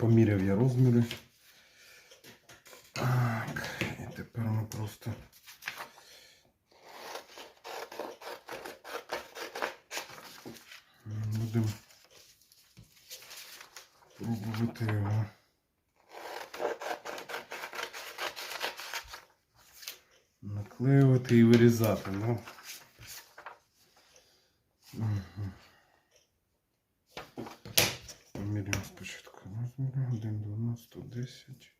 Поміряв я розміри. Так, і тепер ми просто. Будемо пробувати його. Наклеювати і вирізати, ну. 110.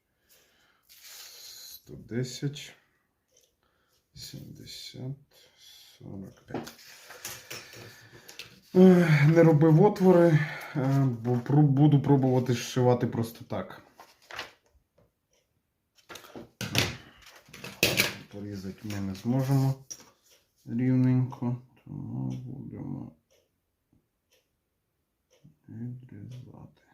110. 70. 45. Ех, Не робив отвори, е, бо буду пробувати зшивати просто так. Порізати ми не зможемо рівненько, тому будемо відрізати.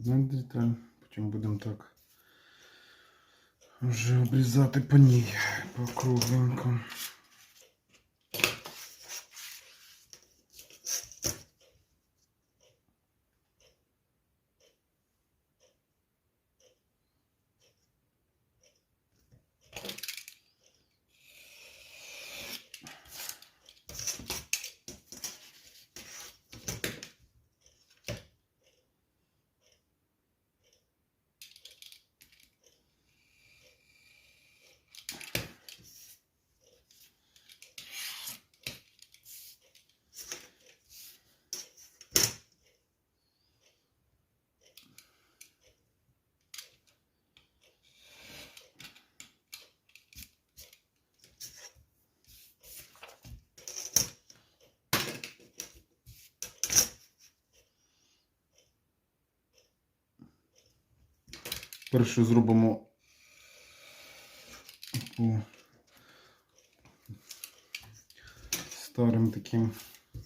Одна деталь, потім будемо так вже обрізати по ній по кругленько. Перше зробимо. По старим таким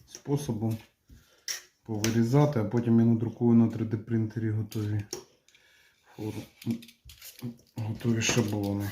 способом. Повирізати, а потім я надрукую на 3D принтері готові. Готові шаблони.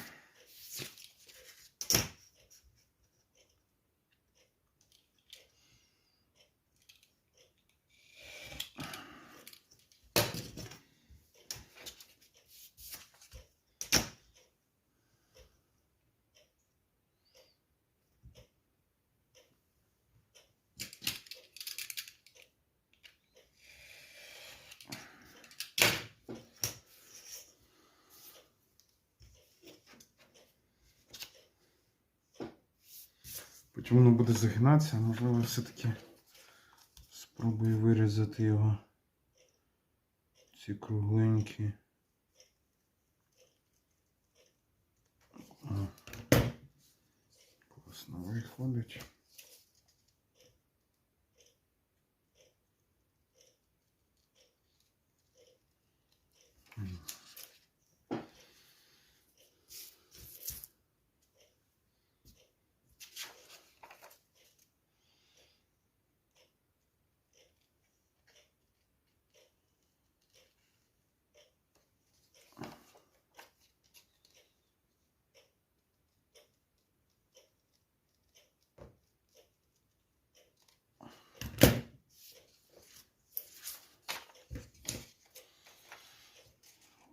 Потім воно буде загинатися, можливо, все-таки спробую вирізати його. Ці кругленькі. О, Класно виходить. М.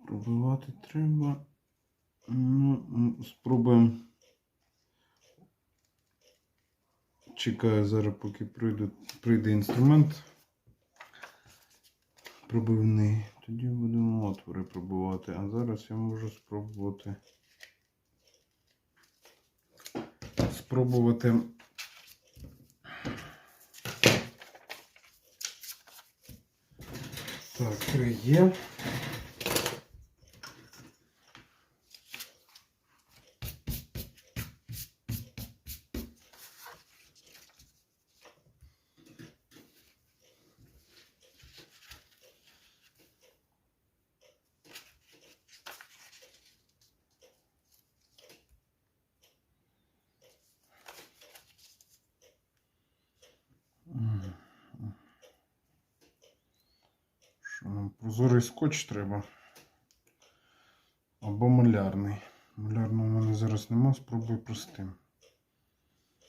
Пробивати треба. Ну, спробуємо. Чекаю зараз, поки прийде, прийде інструмент. пробивний. Тоді будемо отвори пробувати. А зараз я можу спробувати. Спробувати. Так, три є. Прозорий скотч треба? Або малярний. Малярного в мене зараз нема, спробую простим.